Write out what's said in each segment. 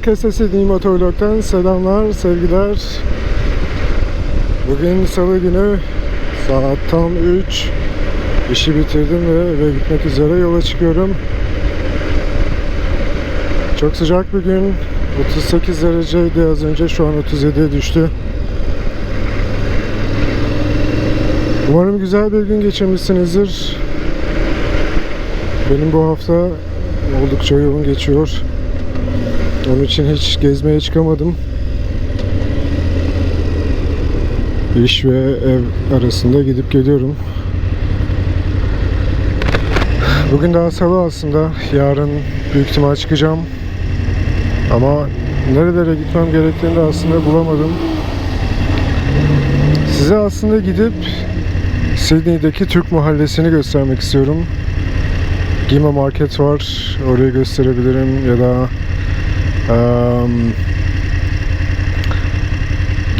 Herkese Sydney Motovlog'dan selamlar, sevgiler. Bugün salı günü saat tam 3. İşi bitirdim ve eve gitmek üzere yola çıkıyorum. Çok sıcak bir gün. 38 dereceydi az önce. Şu an 37'ye düştü. Umarım güzel bir gün geçirmişsinizdir. Benim bu hafta oldukça yoğun geçiyor. Onun için hiç gezmeye çıkamadım. İş ve ev arasında gidip geliyorum. Bugün daha salı aslında. Yarın büyük ihtimal çıkacağım. Ama nerelere gitmem gerektiğini de aslında bulamadım. Size aslında gidip Sydney'deki Türk mahallesini göstermek istiyorum. Gima Market var. Orayı gösterebilirim ya da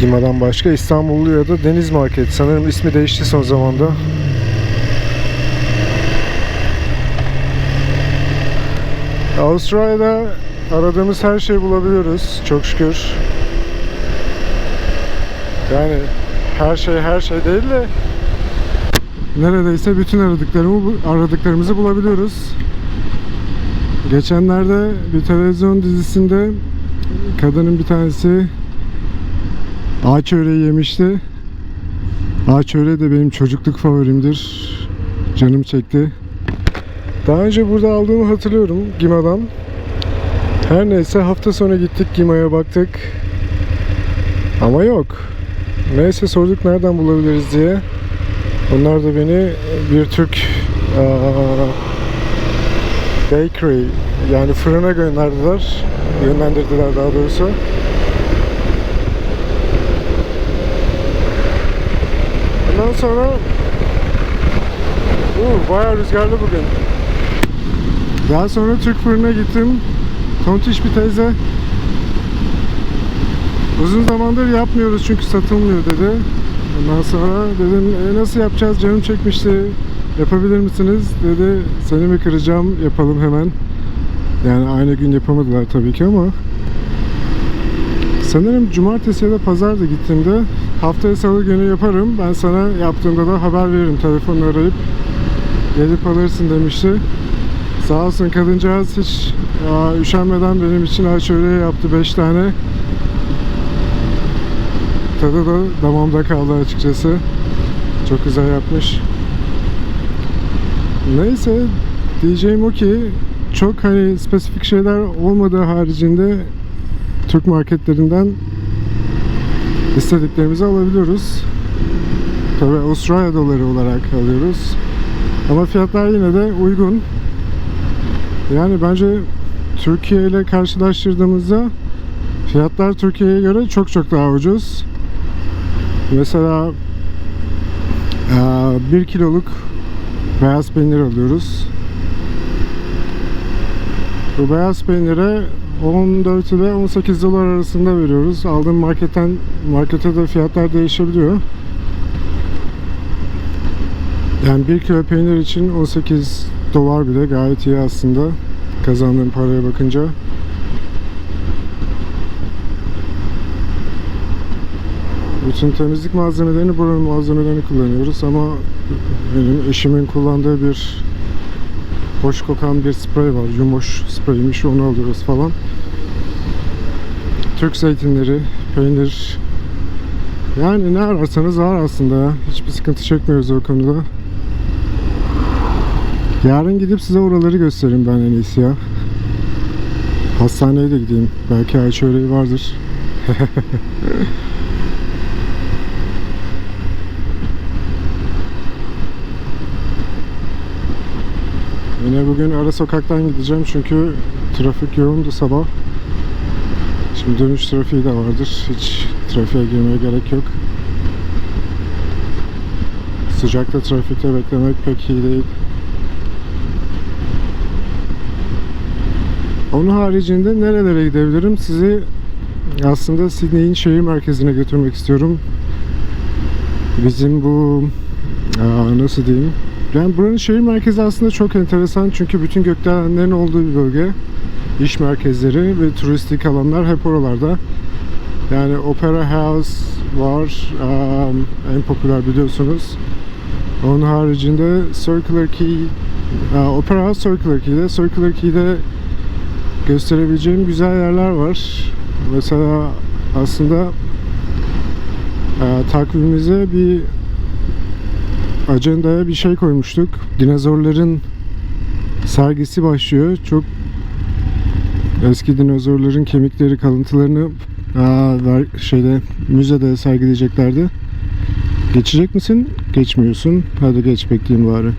Gima'dan başka İstanbullu ya da Deniz Market. Sanırım ismi değişti son zamanda. Avustralya'da aradığımız her şeyi bulabiliyoruz. Çok şükür. Yani her şey her şey değil de neredeyse bütün aradıklarımı aradıklarımızı bulabiliyoruz. Geçenlerde bir televizyon dizisinde kadının bir tanesi ağaç öreği yemişti. Ağaç öreği de benim çocukluk favorimdir. Canım çekti. Daha önce burada aldığımı hatırlıyorum Gima'dan. Her neyse hafta sonu gittik Gima'ya baktık. Ama yok. Neyse sorduk nereden bulabiliriz diye. Onlar da beni bir Türk aa, bakery yani fırına gönderdiler. Yönlendirdiler daha doğrusu. Ondan sonra Uu, bayağı rüzgarlı bugün. Daha sonra Türk fırına gittim. Tontiş bir teyze Uzun zamandır yapmıyoruz çünkü satılmıyor dedi. Ondan sonra dedim e, nasıl yapacağız canım çekmişti yapabilir misiniz dedi seni mi kıracağım yapalım hemen. Yani aynı gün yapamadılar tabii ki ama sanırım cumartesi ya da pazar da gittiğimde haftaya salı günü yaparım. Ben sana yaptığımda da haber veririm. Telefonla arayıp gelip alırsın demişti. Sağ olsun kadıncağız hiç ya, üşenmeden benim için ağaç öreği yaptı 5 tane. Tadı da damamda kaldı açıkçası. Çok güzel yapmış. Neyse diyeceğim o ki çok hani spesifik şeyler olmadığı haricinde Türk marketlerinden istediklerimizi alabiliyoruz. Tabi Avustralya doları olarak alıyoruz. Ama fiyatlar yine de uygun. Yani bence Türkiye ile karşılaştırdığımızda fiyatlar Türkiye'ye göre çok çok daha ucuz. Mesela 1 kiloluk beyaz peynir alıyoruz. Bu beyaz peynire 14 ile 18 dolar arasında veriyoruz. Aldığım marketten markete de fiyatlar değişebiliyor. Yani 1 kilo peynir için 18 dolar bile gayet iyi aslında kazandığım paraya bakınca. Bütün temizlik malzemelerini buranın malzemelerini kullanıyoruz ama benim eşimin kullandığı bir hoş kokan bir sprey var. Yumoş spreymiş onu alıyoruz falan. Türk zeytinleri, peynir yani ne ararsanız var aslında ya. Hiçbir sıkıntı çekmiyoruz o konuda. Yarın gidip size oraları göstereyim ben en iyisi ya. Hastaneye de gideyim. Belki ayçi öreği vardır. Bugün ara sokaktan gideceğim çünkü trafik yoğundu sabah. Şimdi dönüş trafiği de vardır. Hiç trafiğe girmeye gerek yok. Sıcakta trafikte beklemek pek iyi değil. Onun haricinde nerelere gidebilirim? Sizi aslında Sydney'in şehir merkezine götürmek istiyorum. Bizim bu aa, nasıl diyeyim? Yani buranın şehir merkezi aslında çok enteresan çünkü bütün gökdelenlerin olduğu bir bölge. iş merkezleri ve turistik alanlar hep oralarda. Yani Opera House var, um, en popüler biliyorsunuz. Onun haricinde Circular Quay, uh, Opera House Circular Quay'de. Circular Quay'de gösterebileceğim güzel yerler var. Mesela aslında e, takvimimize bir ajandaya bir şey koymuştuk. Dinozorların sergisi başlıyor. Çok eski dinozorların kemikleri, kalıntılarını aa, ver, şeyde müzede sergileyeceklerdi. Geçecek misin? Geçmiyorsun. Hadi geç bekleyeyim bari.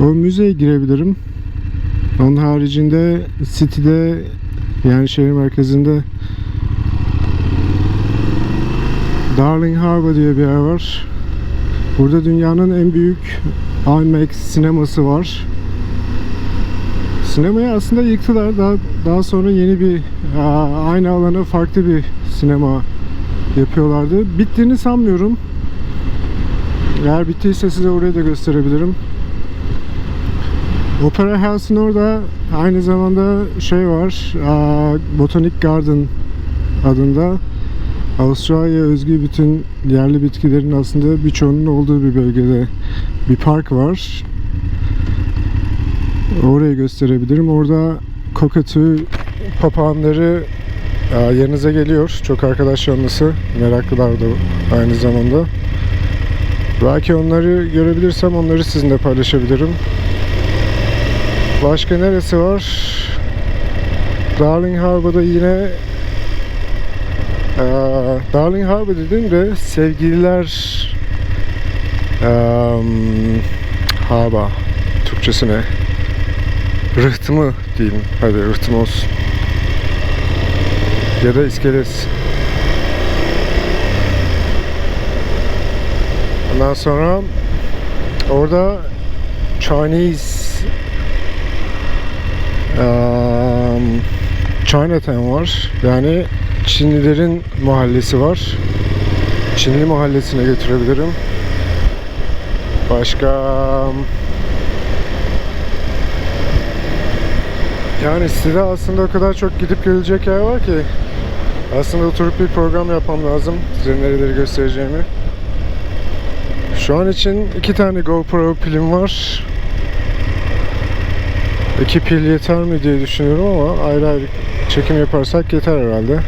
O müzeye girebilirim. Onun haricinde City'de yani şehir merkezinde Darling Harbour diye bir yer var. Burada dünyanın en büyük IMAX sineması var. Sinemayı aslında yıktılar. Daha daha sonra yeni bir aynı alana farklı bir sinema yapıyorlardı. Bittiğini sanmıyorum. Eğer bittiyse size orayı da gösterebilirim. Opera House'un orada aynı zamanda şey var. Botanic Garden adında Avustralya özgü bütün yerli bitkilerin aslında birçoğunun olduğu bir bölgede bir park var. Orayı gösterebilirim. Orada kokatü papağanları yanınıza geliyor. Çok arkadaş canlısı. Meraklılar da aynı zamanda. Belki onları görebilirsem onları sizinle paylaşabilirim. Başka neresi var? Darling Harbour'da yine eee, Darling Harbour dedim de sevgililer eee hava Türkçesi ne? Rıhtımı diyeyim. Hadi rıhtım olsun. Ya da iskelet. Ondan sonra orada Chinese um, Chinatown var. Yani Çinlilerin mahallesi var. Çinli mahallesine götürebilirim. Başka yani size aslında o kadar çok gidip gelecek yer var ki aslında oturup bir program yapmam lazım. Size nereleri göstereceğimi. Şu an için iki tane GoPro pilim var. İki pil yeter mi diye düşünüyorum ama ayrı ayrı çekim yaparsak yeter herhalde.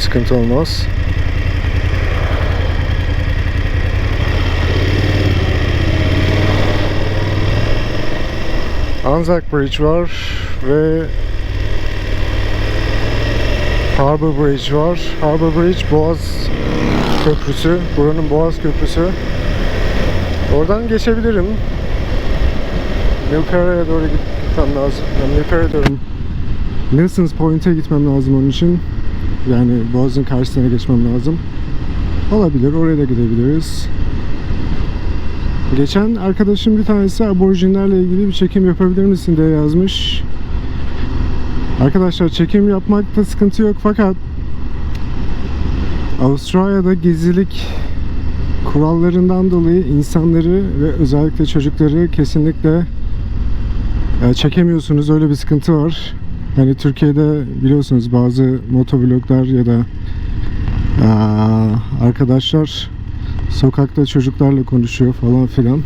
Sıkıntı olmaz. Anzac Bridge var ve Harbour Bridge var. Harbour Bridge Boğaz Köprüsü. Buranın Boğaz Köprüsü. Oradan geçebilirim. Milpera'ya doğru gitmem lazım. Yani Milpera'ya doğru. Nelson's Point'e gitmem lazım onun için. Yani Boğaz'ın karşısına geçmem lazım. Olabilir, oraya da gidebiliriz. Geçen arkadaşım bir tanesi aborjinlerle ilgili bir çekim yapabilir misin diye yazmış. Arkadaşlar çekim yapmakta sıkıntı yok fakat Avustralya'da gezilik kurallarından dolayı insanları ve özellikle çocukları kesinlikle e, çekemiyorsunuz. Öyle bir sıkıntı var. Hani Türkiye'de biliyorsunuz bazı motovloglar ya da e, arkadaşlar sokakta çocuklarla konuşuyor falan filan.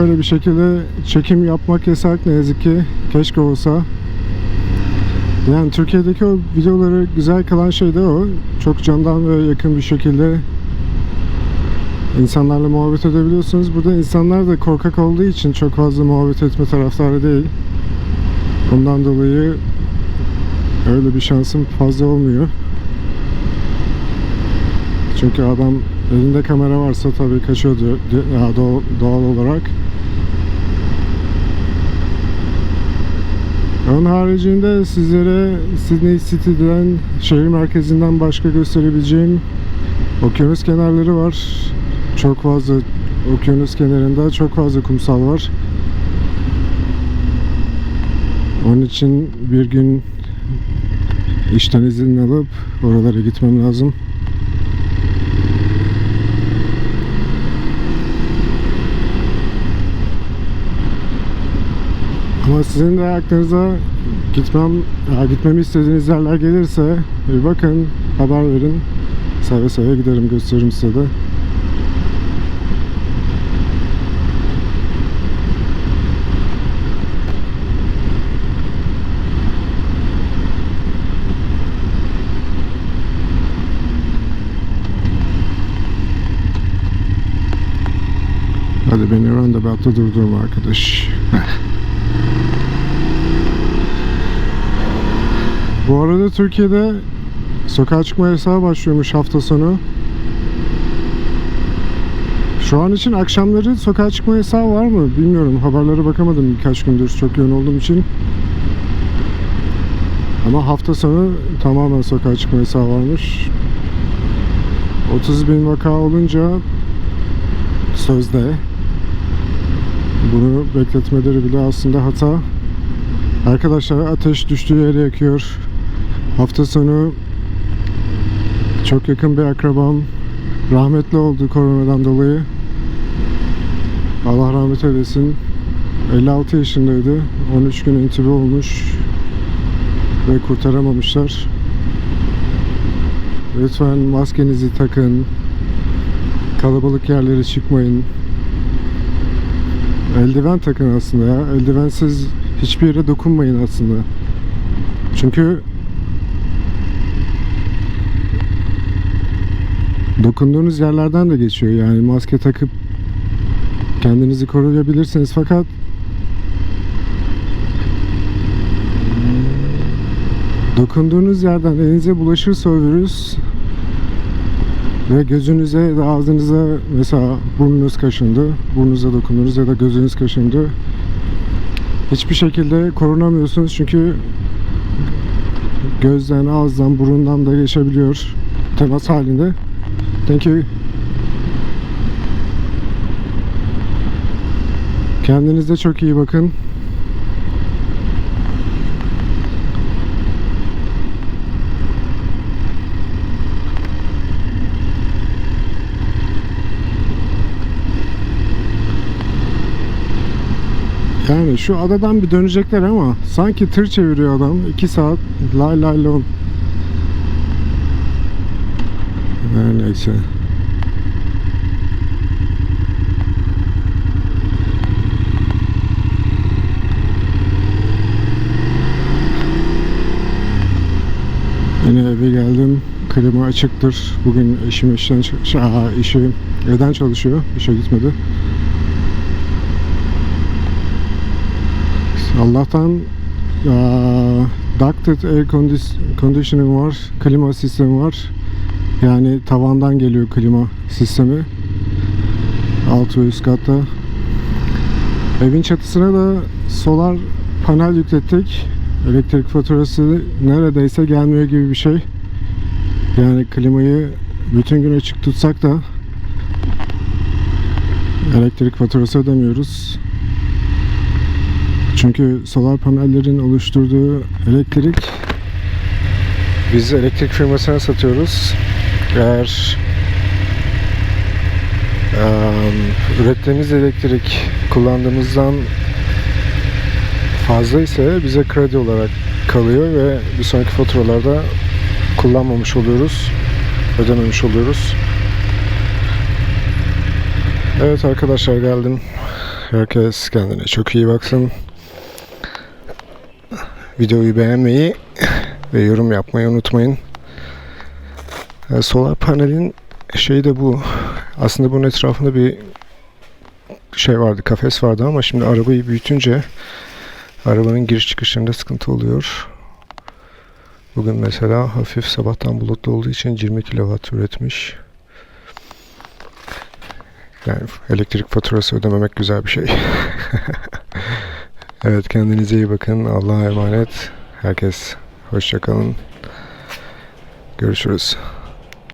Öyle bir şekilde çekim yapmak yasak ne yazık ki. Keşke olsa. Yani Türkiye'deki o videoları güzel kılan şey de o. Çok candan ve yakın bir şekilde insanlarla muhabbet edebiliyorsunuz. Burada insanlar da korkak olduğu için çok fazla muhabbet etme taraftarı değil. Ondan dolayı öyle bir şansım fazla olmuyor. Çünkü adam elinde kamera varsa tabii kaçıyor doğal, doğal olarak. Onun haricinde sizlere Sydney City'den şehir merkezinden başka gösterebileceğim okyanus kenarları var. Çok fazla okyanus kenarında çok fazla kumsal var. Onun için bir gün işten izin alıp oralara gitmem lazım. Ama sizin de aklınıza gitmem, gitmemi istediğiniz yerler gelirse bir bakın, haber verin. Seve seve giderim, gösteririm size de. Hadi beni roundabout'ta durdurma arkadaş. Bu arada Türkiye'de sokağa çıkma yasağı başlıyormuş hafta sonu. Şu an için akşamları sokağa çıkma yasağı var mı? Bilmiyorum. Haberlere bakamadım birkaç gündür çok yoğun olduğum için. Ama hafta sonu tamamen sokağa çıkma yasağı varmış. 30 bin vaka olunca sözde bunu bekletmeleri bile aslında hata. Arkadaşlar ateş düştüğü yere yakıyor. Hafta sonu çok yakın bir akrabam rahmetli oldu koronadan dolayı. Allah rahmet eylesin. 56 yaşındaydı. 13 gün intübe olmuş ve kurtaramamışlar. Lütfen maskenizi takın. Kalabalık yerlere çıkmayın. Eldiven takın aslında ya. Eldivensiz hiçbir yere dokunmayın aslında. Çünkü dokunduğunuz yerlerden de geçiyor. Yani maske takıp kendinizi koruyabilirsiniz fakat dokunduğunuz yerden elinize bulaşırsa o virüs ve gözünüze da ağzınıza mesela burnunuz kaşındı, burnunuza dokundunuz ya da gözünüz kaşındı. Hiçbir şekilde korunamıyorsunuz çünkü gözden, ağızdan, burundan da geçebiliyor temas halinde. Thank you. Kendinize çok iyi bakın. Yani şu adadan bir dönecekler ama sanki tır çeviriyor adam. 2 saat lay lay lon. Her neyse. Yine eve geldim. Klima açıktır. Bugün eşim işten, aa, işi evden çalışıyor. İşe gitmedi. Allah'tan aa, ducted air conditioning var, klima sistemi var. Yani tavandan geliyor klima sistemi. Alt ve üst katta. Evin çatısına da solar panel yüklettik. Elektrik faturası neredeyse gelmiyor gibi bir şey. Yani klimayı bütün gün açık tutsak da elektrik faturası ödemiyoruz. Çünkü solar panellerin oluşturduğu elektrik biz elektrik firmasına satıyoruz. Eğer eee, ürettiğimiz elektrik kullandığımızdan fazla ise bize kredi olarak kalıyor ve bir sonraki faturalarda kullanmamış oluyoruz. Ödememiş oluyoruz. Evet arkadaşlar geldim. Herkes kendine çok iyi baksın. Videoyu beğenmeyi ve yorum yapmayı unutmayın. E, Solar panelin şeyi de bu. Aslında bunun etrafında bir şey vardı, kafes vardı ama şimdi arabayı büyütünce arabanın giriş çıkışlarında sıkıntı oluyor. Bugün mesela hafif sabahtan bulutlu olduğu için 20 kW üretmiş. Yani elektrik faturası ödememek güzel bir şey. evet kendinize iyi bakın. Allah'a emanet. Herkes hoşçakalın. Görüşürüz.